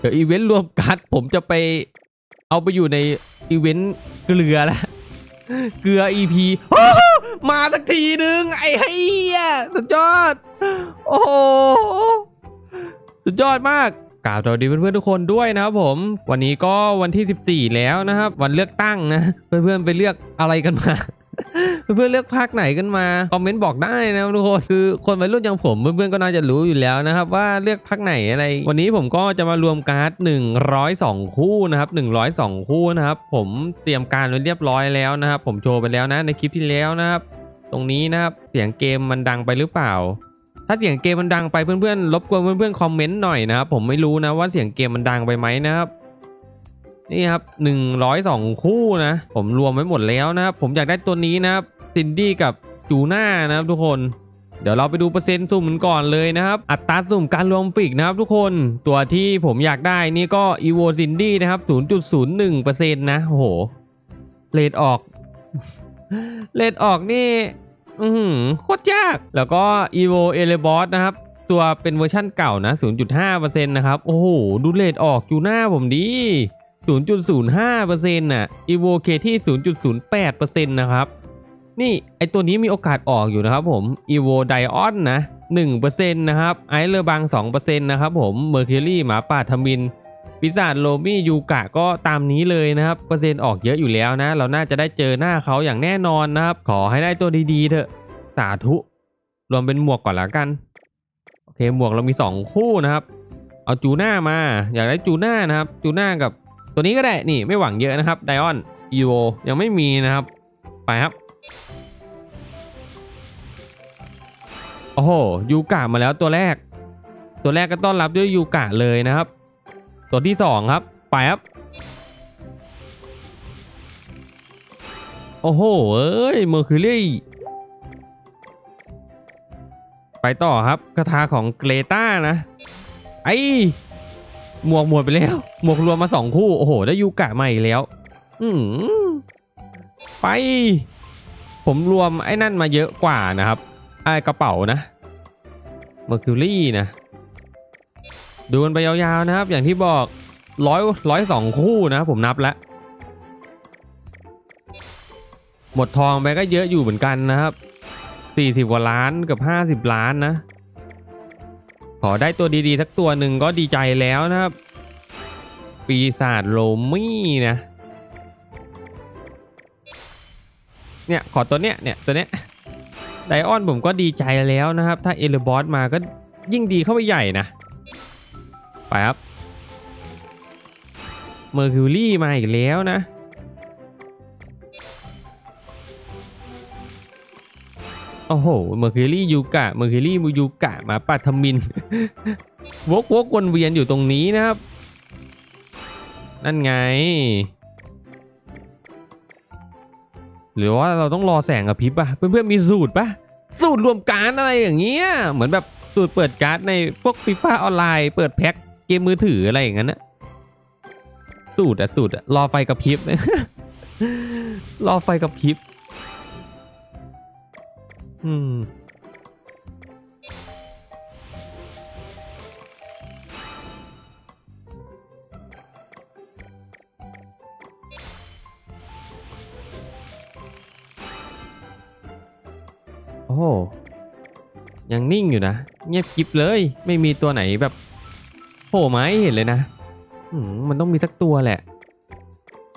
เดี๋ยวอีเวนต์รวมกัดผมจะไปเอาไปอยู่ในอีเวนต์เกลือแล้วเกลือ EP โอ้โหมาสักทีนึง ไอ้เฮียสุดยอด โอ้โหสุดยอดมากกล่าวสวัสดีเพื่อนๆทุกคนด้วยนะครับผม วันนี้ก็วันที่ 14 แล้วนะครับ วันเลือกตั้งนะ เพื่อนๆไปเลือกอะไรกันมา เพื่อนเลือกภาคไหนกันมาคอมเมนต์บอกได้นะทุกคนคือคนวัยรุ่นอย่างผมเพื่อนๆก็น่าจะรู้อยู่แล้วนะครับว่าเลือกภาคไหนอะไร วันนี้ผมก็จะมารวมการ์ด 102 คู่นะครับ102 คู่นะครับผมเตรียมการไว้เรียบร้อยแล้วนะครับผมโชว์ไปแล้วนะในคลิปที่แล้วนะครับตรงนี้นะครับเสียงเกมมันดังไปหรือเปล่า ถ้าเสียงเกมมันดังไปเพื่อนๆรบกวนเพื่อนๆคอมเมนต์หน่อยนะครับผมไม่รู้นะว่าเสียงเกมมันดังไปไหมนะครับนี่ครับหนึ่งร้อยสองคู่นะ ผมรวมไว้หมดแล้วนะครับ ผมอยากได้ตัวนี้นะครับ ซินดี้กับจูน่านะครับทุกคนเดี๋ยวเราไปดูเปอร์เซ็นต์สุ่มกันก่อนเลยนะครับ อัตราสุ่มการรวมฟิกนะครับทุกคนตัวที่ผมอยากได้นี่ก็อีโวซินดี้นะครับ 0.01%นะโอ้โหเลดออกเลดออกนี่ อือหือโคตรยาก แล้วก็ evo e l e b o s นะครับ ตัวเป็นเวอร์ชั่นเก่านะ 0.5%นะครับ โอ้โห ดูเลทออกอยู่หน้าผมดี 0.05%น่ะ evo k ที่ 0.08%นะครับ นี่ไอตัวนี้มีโอกาสออกอยู่นะครับผม evo dion นะ1%นะครับไอเลอร์บัง2%นะครับผม mercury หมาป่าทมินปีศาจโลมี่ยูกะก็ตามนี้เลยนะครับเปอร์เซ็นต์ออกเยอะอยู่แล้วนะ เราน่าจะได้เจอหน้าเขาอย่างแน่นอนนะครับ ขอให้ได้ตัวดีๆเถอะ สาธุ รวมเป็นหมวกก่อนละกัน โอเคหมวกเรามี 2 คู่นะครับ เอาจูน่ามา อยากได้จูน่านะครับ จูน่ากับตัวนี้ก็ได้นี่ไม่หวังเยอะนะครับไดออนอีโวยังไม่มีนะครับ ไปครับ โอ้โหยูกะมาแล้วตัวแรก ตัวแรกก็ต้อนรับด้วยยูกะเลยนะครับ ตัวที่สองครับ ไปครับ โอ้โห เอ้ยเมอร์คิวรี่ไปต่อครับคาถาของเกรตานะ ไอ้หมวกหมดไปแล้ว หมวกรวมมาสองคู่ โอ้โห ได้ยูกะมาอีกแล้ว อืมไป ผมรวมไอ้นั่นมาเยอะกว่านะครับ ไอ้กระเป๋านะ เมอร์คิวรี่นะ ดูกันไปยาวๆนะครับ อย่างที่บอกร้อยร้อยสองคู่นะ ผมนับแล้ว หมดทองไปก็เยอะอยู่เหมือนกันนะครับสี่สิบกว่าล้านกับห้าสิบล้านนะ ขอได้ตัวดีๆสักตัวหนึ่งก็ดีใจแล้วนะครับ ปีศาจโลมี่นะ เนี่ย ขอตัวเนี้ยเนี่ยตัวเนี้ย ไดออนผมก็ดีใจแล้วนะครับ ถ้าเอเลบอสมาก็ยิ่งดีเข้าไปใหญ่นะ ไปครับ เมอร์คิวรี่มาอีกแล้วนะ โอ้โห เมอร์คิวรี่ยูกะ เมอร์คิวรี่มูยูกะมาปัทมิน วกวกวนเวียนอยู่ตรงนี้นะครับ นั่นไง หรือว่าเราต้องรอแสงกระพริบอะเพื่อนๆมีสูตรปะสูตรรวมการอะไรอย่างเงี้ย เหมือนแบบสูตรเปิดการ์ดในพวกฟีฟ่าออนไลน์เปิดแพ็คเกมมือถืออะไรอย่างนั้นนะสูตรอะสูตรอะรอไฟกระพริบ รอไฟกระพริบ อืม โอ้โหยังนิ่งอยู่นะ เงียบกิบเลย ไม่มีตัวไหนแบบโผล่มาให้เห็นเลยนะมมันต้องมีสักตัวแหละ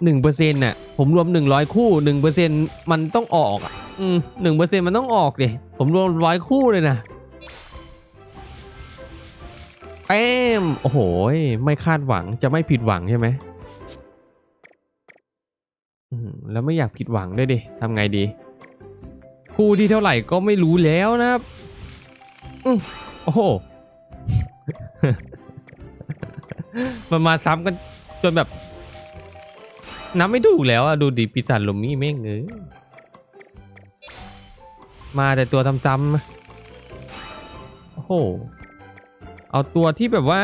หนึ่งเปอร์เซ็นต์น่ะ ผมรวมหนึ่งร้อยคู่หนึ่งเปอร์เซ็นต์มันต้องออกอะอืมหนึ่งเปอร์เซ็นต์มันต้องออกดิผมรวมร้อยคู่เลยนะแป้มโอ้โหไม่คาดหวังจะไม่ผิดหวังใช่ไหมแล้วไม่อยากผิดหวังด้วยดิทำไงดี คู่ที่เท่าไหร่ก็ไม่รู้แล้วนะครับอโอ้โห มันมาซ้ำกันจนแบบนับไม่ถูกแล้วอะดูดิปีศาจลมมี่แม่งเอ้ยมาแต่ตัวซ้ำๆโอ้โห เอาตัวที่แบบว่า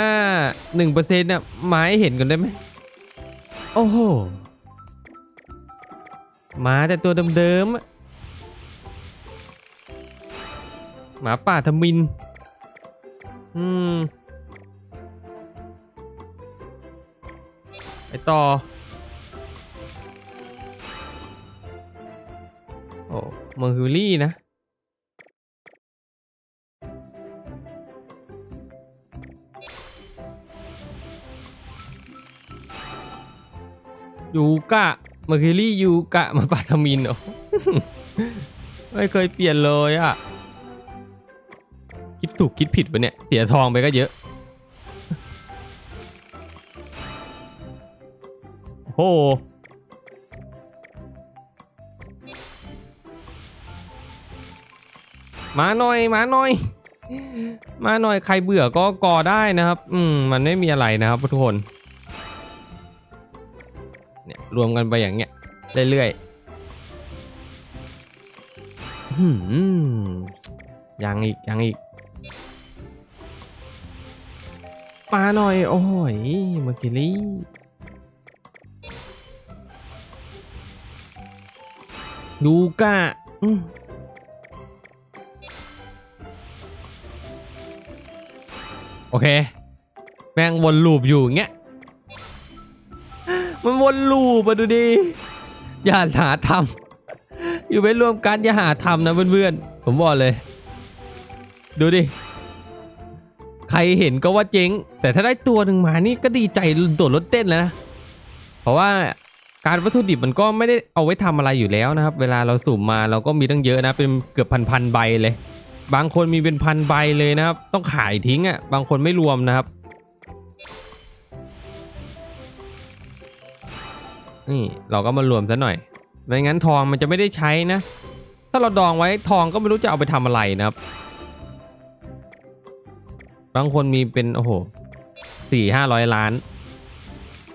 หนึ่งเปอร์เซ็นต์น่ะมาให้เห็นกันได้ไหมโอ้โห มาแต่ตัวเดิมๆ หมาป่าทมิน อืม ไปต่อ โอ้เมอร์คิวรี่นะยูกะเมอร์คิวรี่ยูกะมาปาทมินเหรอ ไม่เคยเปลี่ยนเลยอะ ถูกคิดผิดปะเนี่ย เสียทองไปก็เยอะ โอ้หมาหน่อยมาหน่อย มาหน่อยใครเบื่อก็กอได้นะครับ อืมมันไม่มีอะไรนะครับทุกคนเนี่ยรวมกันไปอย่างเงี้ยเรื่อยๆหืมยังอีกยังอีก มาหน่อย โอ้ยเมื่อกี้ลี่ดูกะโอเค แม่งวนลูปอยู่เงี้ย มันวนลูปมาดูดิ อย่าหาทำอยู่ไปรวมกันอย่าหาทำนะเพื่อนๆ ผมบอกเลย ดูดิ รเห็นก็ว่าเจ๊ง แต่ถ้าได้ตัวหนึ่งมานี่ก็ดีใจโดดรถเต้นแล้วนะเพราะว่าการวัตถุดิบมันก็ไม่ได้เอาไว้ทำอะไรอยู่แล้วนะครับ เวลาเราสุ่มมาเราก็มีตั้งเยอะนะเป็นเกือบพันพันใบเลย บางคนมีเป็นพันใบเลยนะครับ ต้องขายทิ้งอะ่ะบางคนไม่รวมนะครับนี่เราก็มารวมซะหน่อย ไม่งั้นทองมันจะไม่ได้ใช้นะ ถ้าเราดองไว้ทองก็ไม่รู้จะเอาไปทำอะไรนะครับ บางคนมีเป็นโอ้โหสี่ห้าร้อยล้าน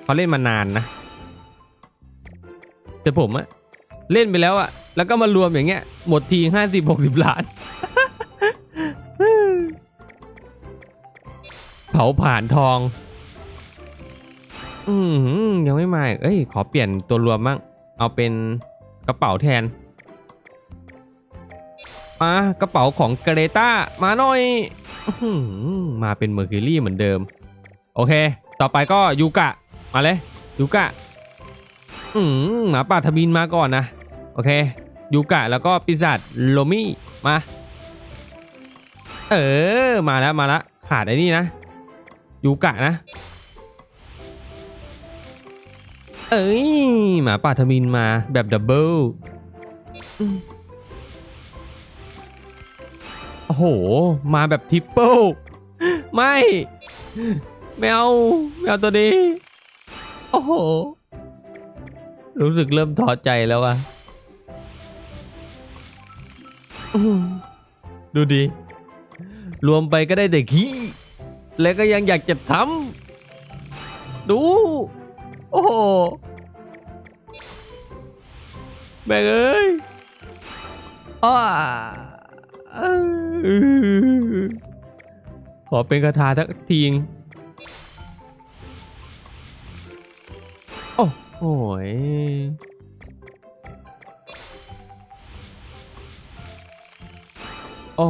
เขาเล่นมานานนะแต่ผมอะเล่นไปแล้วอะแล้วก็มารวมอย่างเงี้ยหมดทีห้าสิบหกสิบล้าน เผาผ่านทอง อืมยังไม่มาเอ้ย ขอเปลี่ยนตัวรวมบ้างเอาเป็นกระเป๋าแทนมากระเป๋าของเกรตามาหน่อย มาเป็นเมอร์คิวรี่เหมือนเดิม โอเค ต่อไปก็ยูกะ มาเลยยูกะอืมหมาป่าทบินมาก่อนนะ โอเคยูกะแล้วก็ปีศาจโลมี่มา เออ มาแล้วมาแล้วขาดไอ้นี่นะยูกะนะ เอ้ยหมาป่าทมินมาแบบดับเบิล โอ้โห มาแบบทริปเปิลไม่ไม่เอาไม่เอาตัวนี้ โอ้โห รู้สึกเริ่มท้อใจแล้วอะดูดิรวมไปก็ได้แต่ขี้แล้วก็ยังอยากจะทำดู โอ้โหแม่งเอ้ยอ้า ขอเป็นคาถาทักทีงโอ้โหโอ้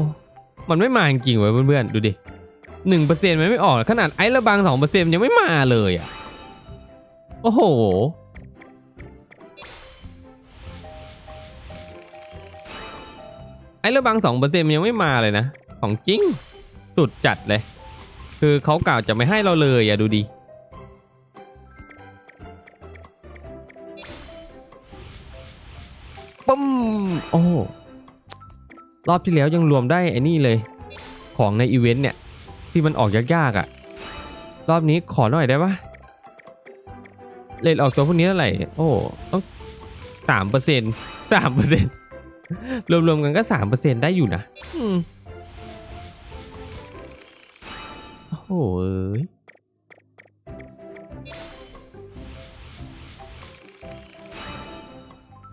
มันไม่มาจริงๆเว้ยเพื่อนๆ ดูดิหนึ่งเปอร์เซ็นต์มันไม่ออก ขนาดไอ้ระบางสองเปอร์เซ็นต์ยังไม่มาเลยอะ โอ้โห ไอ้ระบังสองเปอร์เซ็นต์ยังไม่มาเลยนะ ของจริง สุดจัดเลย คือเขากล่าวจะไม่ให้เราเลยอะดูดิปุ้มโอ้รอบที่แล้วยังรวมได้ไอ้นี่เลย ของในอีเวนต์เนี่ย ที่มันออกยากๆอะ รอบนี้ขอหน่อยได้ปะเลทออกตัวพวกนี้เท่าไหร่ โอ้ต้องสามเปอร์เซ็นต์สามเปอร์เซ็นต์ รวมๆกันก็สามเปอร์เซ็นต์ได้อยู่นะอืมโอ้โหเอ้ย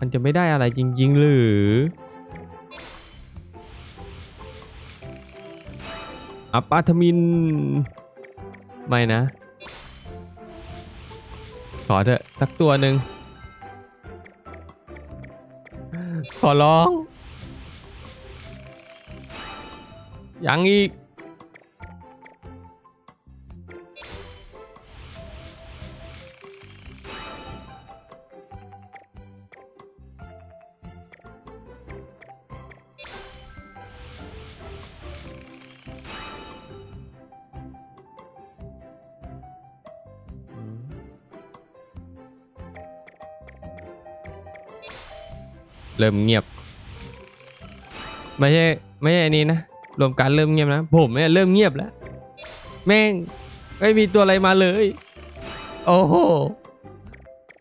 มันจะไม่ได้อะไรจริง ๆ หรืออัปปาทมิน ไม่นะ ขอเถอะสักตัวหนึ่ง ขอร้อง ยังอีก เริ่มเงียบ ไม่ใช่ไม่ใช่อันนี้นะรวมการเริ่มเงียบนะ ผมเนี่ยเริ่มเงียบแล้ว แม่งไม่มีตัวอะไรมาเลย โอ้โห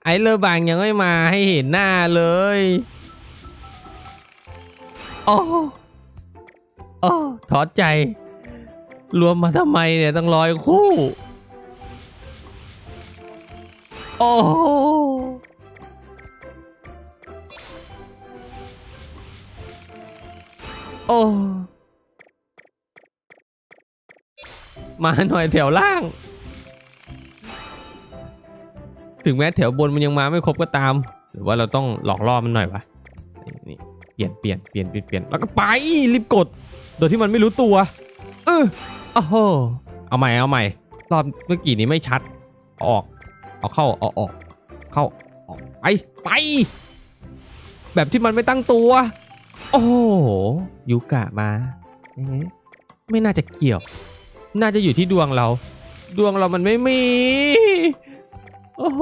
ไอ้เลอบางยังไม่มาให้เห็นหน้าเลยโอ้โอ้ถอดใจ รวมมาทำไมเนี่ยตั้งร้อยคู่ โอ้ โอ้มาหน่อยแถวล่าง ถึงแม้แถวบนมันยังมาไม่ครบก็ตาม หรือว่าเราต้องหลอกล่อมันหน่อยวะนี่เปลี่ยนเปลี่ยนเปลี่ยนเปลี่ยนเปลี่ยนแล้วก็ไปรีบกด โดยที่มันไม่รู้ตัว เออโอ้โหเอาใหม่เอาใหม่รอบเมื่อกี้นี้ไม่ชัด อออกเอาเข้าเอาออก เข้าออกไปไป แบบที่มันไม่ตั้งตัว โอ้ยูกะมา ไม่น่าจะเกี่ยว น่าจะอยู่ที่ดวงเรา ดวงเรามันไม่มี โอ้โห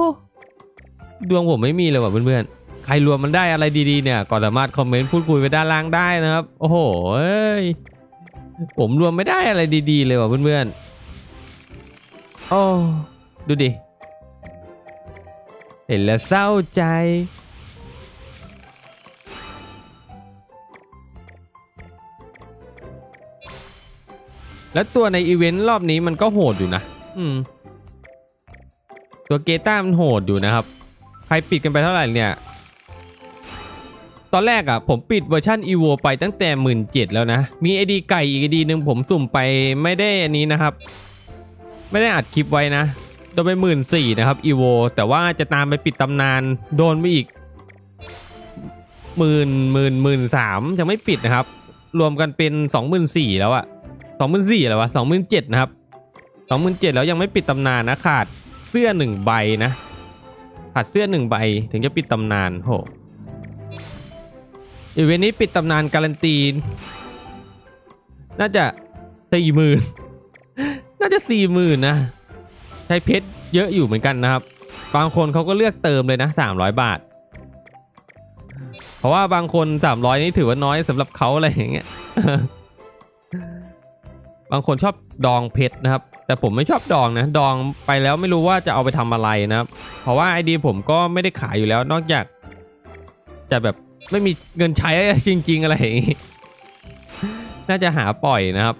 ดวงผมไม่มีเลยว่ะเพื่อนๆ ใครรวมมันได้อะไรดีๆเนี่ยก็สามารถคอมเมนต์พูดคุยไปด้านล่างได้นะครับ โอ้โหเอ้ย ผมรวมไม่ได้อะไรดีๆ เลยว่ะเพื่อนๆ โอ้ ดูดิ เห็นแล้วเศร้าใจ แล้วตัวในอีเวนต์รอบนี้มันก็โหดอยู่นะ อืม ตัวเกต้ามันโหดอยู่นะครับ ใครปิดกันไปเท่าไหร่เนี่ย ตอนแรกอะ ผมปิดเวอร์ชัน EVO ไปตั้งแต่หมื่นเจ็ดแล้วนะ มีไอดีไก่อีกไอดีหนึ่งผมสุ่มไปไม่ได้อันนี้นะครับ ไม่ได้อัดคลิปไว้นะ โดนไปหมื่นสี่นะครับ EVO แต่ว่าจะตามไปปิดตำนาน โดนไปอีกหมื่นหมื่นหมื่นสามยังไม่ปิดนะครับ รวมกันเป็นสองหมื่นสี่แล้วอะ สองหมื่นสี่แล้ววะสองหมื่นเจ็ดนะครับสองหมื่นเจ็ดแล้วยังไม่ปิดตำนานนะขาดเสื้อหนึ่งใบนะ ขาดเสื้อหนึ่งใบถึงจะปิดตำนานโหอีเวนต์นี้ปิดตำนานการันตี น่าจะสี่หมื่นน่าจะสี่หมื่นนะ ใช้เพชรเยอะอยู่เหมือนกันนะครับ บางคนเขาก็เลือกเติมเลยนะสามร้อยบาท เพราะว่าบางคนสามร้อยนี่ถือว่าน้อยสำหรับเขาอะไรอย่างเงี้ย บางคนชอบดองเพชรนะครับ แต่ผมไม่ชอบดองนะ ดองไปแล้วไม่รู้ว่าจะเอาไปทำอะไรนะครับ เพราะว่าไอดีผมก็ไม่ได้ขายอยู่แล้ว นอกจาก จะแบบไม่มีเงินใช้จริง ๆ อะไรอย่างงี้ น่าจะหาปล่อยนะครับ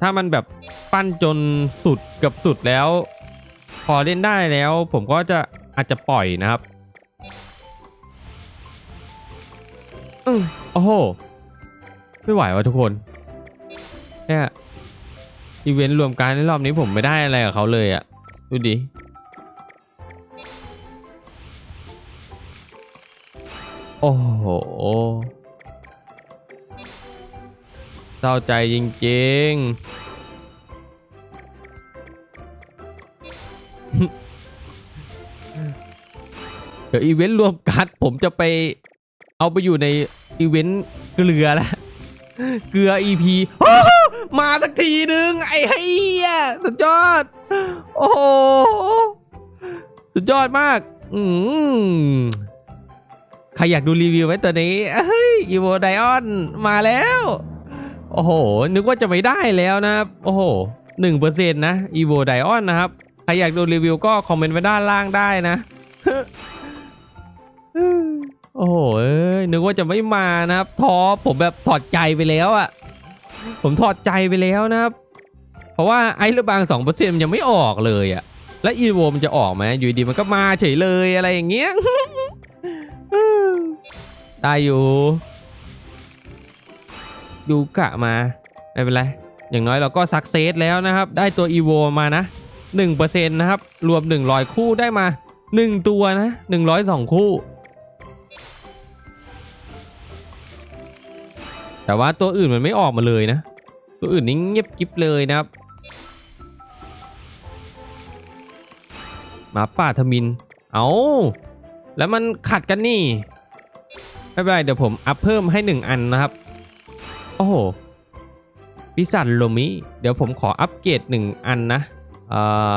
ถ้ามันแบบปั้นจนสุดเกับสุดแล้ว พอเล่นได้แล้ว ผมก็จะอาจจะปล่อยนะครับอือโอ้โห ไม่ไหววะทุกคน เนี่ยอีเวนต์รวมการในรอบนี้ผมไม่ได้อะไรกับเขาเลยอะ่ะดูดิโอ้โหเศร้าใจจริงๆ เดี๋ยวอีเวนต์รวมการ์ดผมจะไปเอาไปอยู่ในอีเวนต์เกลือแล้ว เกลือ EP โอ้ มาสักทีนึง ไอ้เฮียสุดยอด โอ้โห สุดยอดมาก อืมใครอยากดูรีวิวไหมตัวนี้เฮ้ยอีโวไดออนมาแล้ว โอ้โห นึกว่าจะไม่ได้แล้วนะครับ โอ้โหหนึ่งเปอร์เซ็นต์นะอีโวไดออนนะครับ ใครอยากดูรีวิวก็คอมเมนต์ไว้ด้านล่างได้นะโอ้โหนึกว่าจะไม่มานะครับท้อผมแบบถอดใจไปแล้วอะ่ะ ผมถอดใจไปแล้วนะครับ เพราะว่าไอ้ระบางสองเปอร์เซ็นต์มันยังไม่ออกเลยอะ่ะและอีโวมันจะออกไหมอยู่ดีมันก็มาเฉยเลยอะไรอย่างเงี้ยได้อยู่ยูกะมา ไม่เป็นไร อย่างน้อยเราก็สักเซสแล้วนะครับ ได้ตัวอีโวมานะ1%นะครับ รวม 100 คู่ได้มา 1 ตัวนะ 102 คู่ แต่ว่าตัวอื่นมันไม่ออกมาเลยนะ ตัวอื่นนี่เงียบกิบเลยนะครับหมาป่าทมิน เอาแล้วมันขัดกันนี่ ไม่เป็นไรเดี๋ยวผมอัพเพิ่มให้หนึ่งอันนะครับ โอ้โหพิสันโลมิ เดี๋ยวผมขออัปเกรดหนึ่งอันนะ เอ่อ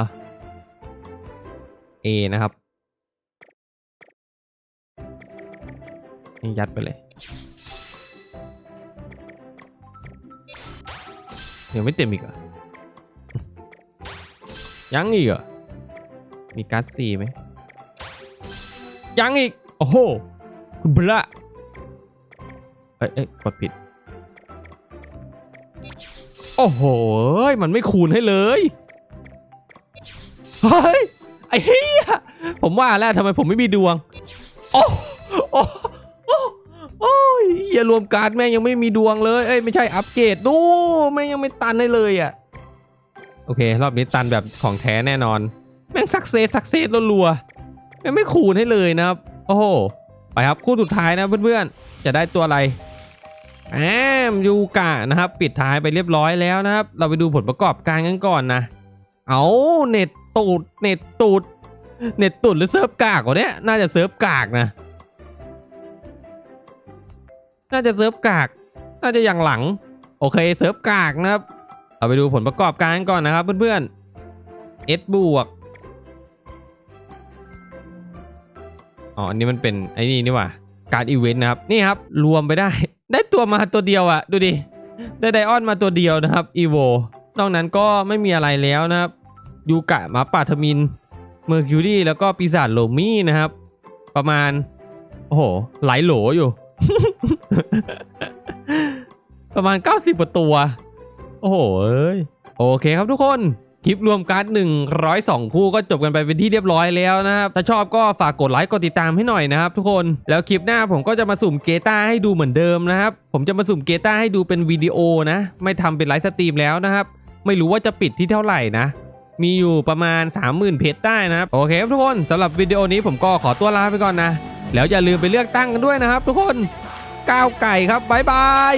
นะครับ ยัดไปเลย ยวไม่เต็มอีกเหรอยังอีกเหรอมีการ์ดซีไหมยังอีก โอ้โหคุณพระเอ้ยเอ้ยกดผิด โอ้โห มันไม่คูณให้เลย เฮ้ย ไอ้เหี้ย ผมว่าแล้วทำไมผมไม่มีดวง โอ้ ยอย่ารวมการ์ดแม่งยังไม่มีดวงเลย เอ้ยไม่ใช่อัปเกรดดูแม่งยังไม่ตันให้เลยอะ โอเค รอบนี้ตันแบบของแท้แน่นอน แม่งสักเซสสักเซสรัวๆแม่งไม่คูณให้เลยนะครับ โอ้โห ไปครับคู่สุดท้ายนะเพื่อนๆ จะได้ตัวอะไรแอมยูกะนะครับ ปิดท้ายไปเรียบร้อยแล้วนะครับ เราไปดูผลประกอบการกันก่อนนะ เอาเน็ตตูดเน็ตตูดเน็ตตูดหรือเซิร์ฟกากวะเนี่ยน่าจะเซิร์ฟกากนะ น่าจะเซิร์ฟกาก น่าจะอย่างหลัง โอเคเซิร์ฟกากนะครับเราไปดูผลประกอบการกันก่อนนะครับเพื่อนๆ S บวก อ๋อ อันนี้มันเป็นไอ้นี่นี่ว่าการอีเวนต์นะครับ นี่ครับ รวมไปได้ ได้ตัวมาตัวเดียวอะดูดิ ได้ไดออนมาตัวเดียวนะครับอีโวนอกนั้นก็ไม่มีอะไรแล้วนะครับ ยูกะมาป่าทมิน เมอร์คิวรีแล้วก็ปีศาจโลมี่นะครับ ประมาณ โอ้โห หลายโหลอยู่ ประมาณ 90กว่าตัว โอ้โหเอ้ยโอเคครับทุกคนคลิปรวมการ์ด102 คู่ก็จบกันไปเป็นที่เรียบร้อยแล้วนะครับ ถ้าชอบก็ฝากกดไลค์กดติดตามให้หน่อยนะครับทุกคน แล้วคลิปหน้าผมก็จะมาสุ่มเกตาให้ดูเหมือนเดิมนะครับ ผมจะมาสุ่มเกตาให้ดูเป็นวิดีโอนะ ไม่ทำเป็นไลฟ์สตรีมแล้วนะครับ ไม่รู้ว่าจะปิดที่เท่าไหร่นะ มีอยู่ประมาณ 30,000 เพจได้นะครับ โอเคครับทุกคนสำหรับวิดีโอนี้ผมก็ขอตัวลาไปก่อนนะ แล้วอย่าลืมไปเลือกตั้งกันด้วยนะครับ ทุกคน ก้าวไก่ครับบ๊ายบาย